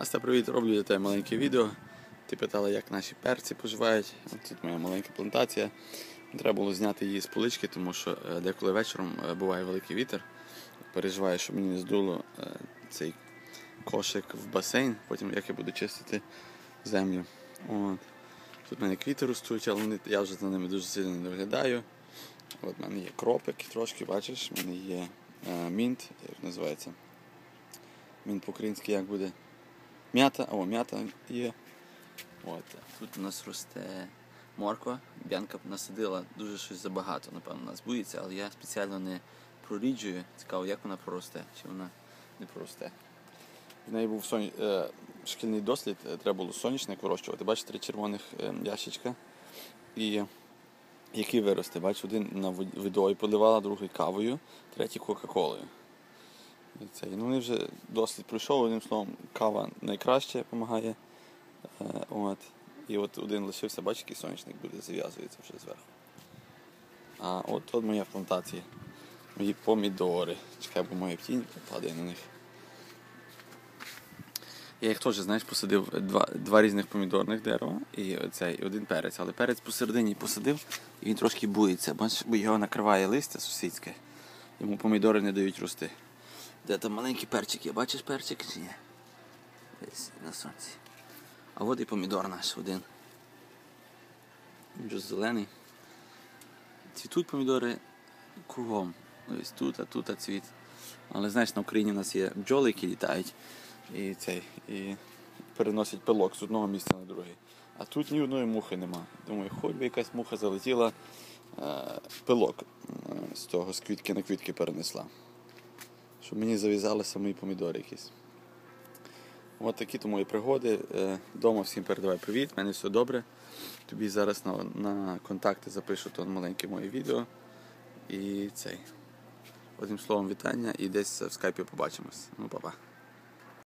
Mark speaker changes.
Speaker 1: Аста, привіт, роблю для тебе маленьке відео. Ти питала, як наші перці поживають. От тут моя маленька плантація. Треба було зняти її з полички, тому що е, деколи вечором е, буває великий вітер. Переживаю, щоб мені не здуло е, цей кошик в басейн, потім як я буду чистити землю. От. Тут в мене квіти ростуть, але я вже за ними дуже сильно не доглядаю. От в мене є кропик трошки, бачиш, в мене є мінт, як називається. Мінт по-українськи як буде? М'ята, о, м'ята є. От. Тут у нас росте морква. Бянка насадила дуже щось забагато, напевно, нас боїться, але я спеціально не проріджую. Цікаво, як вона проросте, чи вона не проросте. В неї був соня... е, шкільний дослід, е, треба було соняшник вирощувати. Бачите, три червоних е, ящичка. І який виросте, бачиш, один на вод- водою поливала, другий кавою, третій Кока-Колою. І це, ну, вони вже дослід пройшов, одним словом, кава найкраще допомагає. Е, от. І от один лишився, бачиш, який сонячник буде, зав'язується вже зверху. А от от моя плантація. Мої помідори. Чекай, бо моя тінь падає на них. Я їх теж, знаєш, посадив два, два різних помідорних дерева і оцей, і один перець. Але перець посередині посадив, і він трошки бується, бо його накриває листя сусідське. Йому помідори не дають рости. Де там маленький перчик є, бачиш перчик чи ні? Десь на сонці. А от і помідор наш один. Він зелений. Цвітуть помідори кругом. Ось тут, а тут а цвіт. Але знаєш, на Україні у нас є бджоли, які літають і цей, і переносять пилок з одного місця на друге. А тут ні одної мухи нема. Думаю, хоч би якась муха залетіла, е, пилок з того, з квітки на квітки перенесла. Щоб мені зав'язалися мої помідори якісь. От такі то мої пригоди. Е, Дома всім передавай привіт, в мене все добре. Тобі зараз на, на контакти запишу то маленьке моє відео. І цей. Одним словом, вітання і десь в скайпі побачимось. Ну, па-па.